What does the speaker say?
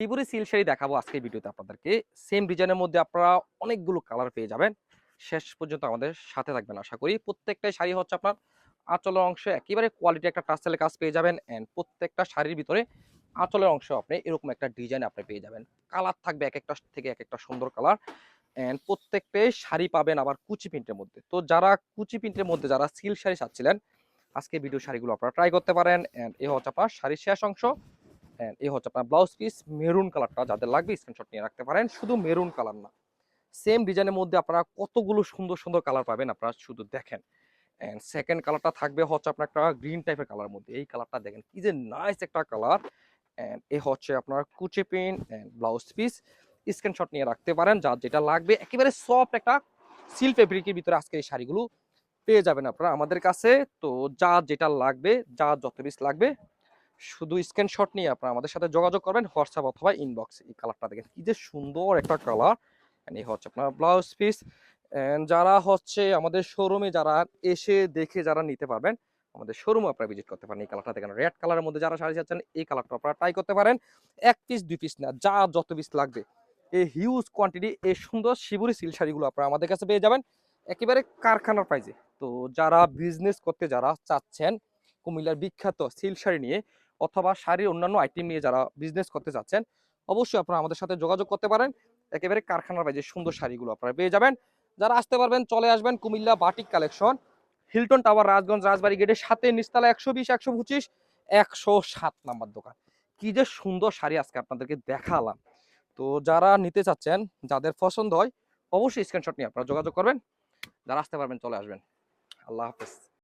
Tripuri seal sari দেখাবো আজকে ভিডিওতে আপনাদেরকে। সেম ডিজাইনের মধ্যে আপনারা অনেকগুলো কালার পেয়ে যাবেন। শেষ পর্যন্ত আমাদের সাথে থাকবেন আশা করি। প্রত্যেকটাই শাড়ি হচ্ছে আপনার আঁচলের অংশে, একেবারে কোয়ালিটি একটা টার্সেলের কাজ পেয়ে যাবেন অ্যান্ড প্রত্যেকটা শাড়ির ভিতরে আঁচলের অংশ আপনি এরকম একটা ডিজাইন আপনি পেয়ে যাবেন। কালার থাকবে এক একটা থেকে এক একটা সুন্দর কালার অ্যান্ড প্রত্যেকটাই শাড়ি পাবেন আবার কুচি প্রিন্টের মধ্যে। তো যারা কুচি প্রিন্টের মধ্যে, যারা সিল শাড়ি চাচ্ছিলেন আজকে ভিডিও শাড়িগুলো আপনারা ট্রাই করতে পারেন অ্যান্ড এ হচ্ছে আপনার শাড়ির শেষ অংশ। অ্যান্ড এই হচ্ছে আপনার ব্লাউজ পিস মেরুন কালারটা যাদের লাগবে স্ক্রিনশট নিয়ে রাখতে পারেন। শুধু মেরুন কালার না। সেম ডিজাইনের মধ্যে আপনারা কতগুলো সুন্দর সুন্দর কালার পাবেন, আপনারা শুধু দেখেন। অ্যান্ড সেকেন্ড কালারটা থাকবে হচ্ছে আপনার একটা গ্রিন টাইপের কালার মধ্যে। এই কালারটা দেখেন, কি যে নাইস একটা কালার অ্যান্ড এ হচ্ছে আপনার কুচি pin and blouse piece screenshot নিয়ে রাখতে পারেন। যার যেটা লাগবে, একেবারে সফট একটা সিল ফেব্রিকের ভিতরে আজকে এই শাড়িগুলো পেয়ে যাবেন আপনারা আমাদের কাছে। তো যা যেটা লাগবে যা যত পিস লাগবে শুধু স্ক্রিনশট নিয়ে আপনারা আমাদের সাথে যোগাযোগ করবেন হোয়াটসঅ্যাপ অথবা ইনবক্সে এই কালারটা দেখেন। কি যে সুন্দর একটা কালার এই হচ্ছে আপনার ব্লাউজ পিস যারা হচ্ছে আমাদের শোরুমে যারা এসে দেখে যারা নিতে পারবেন, আমাদের শোরুমে আপনারা ভিজিট করতে পারেন। এই কালারটা দেখেন রেড কালারের মধ্যে যারা শাড়ি চাচ্ছেন, এই কালারটা আপনারা ট্রাই করতে পারেন। এক পিস দুই পিস না, যা যত পিস লাগবে। এই হিউজ কোয়ান্টিটি এই সুন্দর শিবুরি সিল শাড়িগুলো আপনারা আমাদের কাছে পেয়ে যাবেন। একেবারে কারখানার প্রাইজে তো যারা বিজনেস করতে যারা চাচ্ছেন, কুমিল্লার বিখ্যাত সিল শাড়ি নিয়ে অথবা শাড়ির অন্যান্য আইটেম নিয়ে যারা বিজনেস করতে চাচ্ছেন অবশ্যই আপনারা আমাদের সাথে যোগাযোগ করতে পারেন। একেবারে কারখানার বাইরে সুন্দর শাড়িগুলো আপনারা পেয়ে যাবেন। যারা আসতে পারবেন, চলে আসবেন Cumilla batik collection Hilton tower Rajganj, Rajbari গেটের সাথে নিস্তালা একশো বিশ, একশো পঁচিশ, একশো সাত নাম্বার দোকান। কি যে সুন্দর শাড়ি আজকে আপনাদেরকে দেখালাম। তো যারা নিতে চাচ্ছেন, যাদের পছন্দ হয়, অবশ্যই স্ক্রিনশট নিয়ে আপনারা যোগাযোগ করবেন। যারা আসতে পারবেন, চলে আসবেন। আল্লাহ হাফেজ।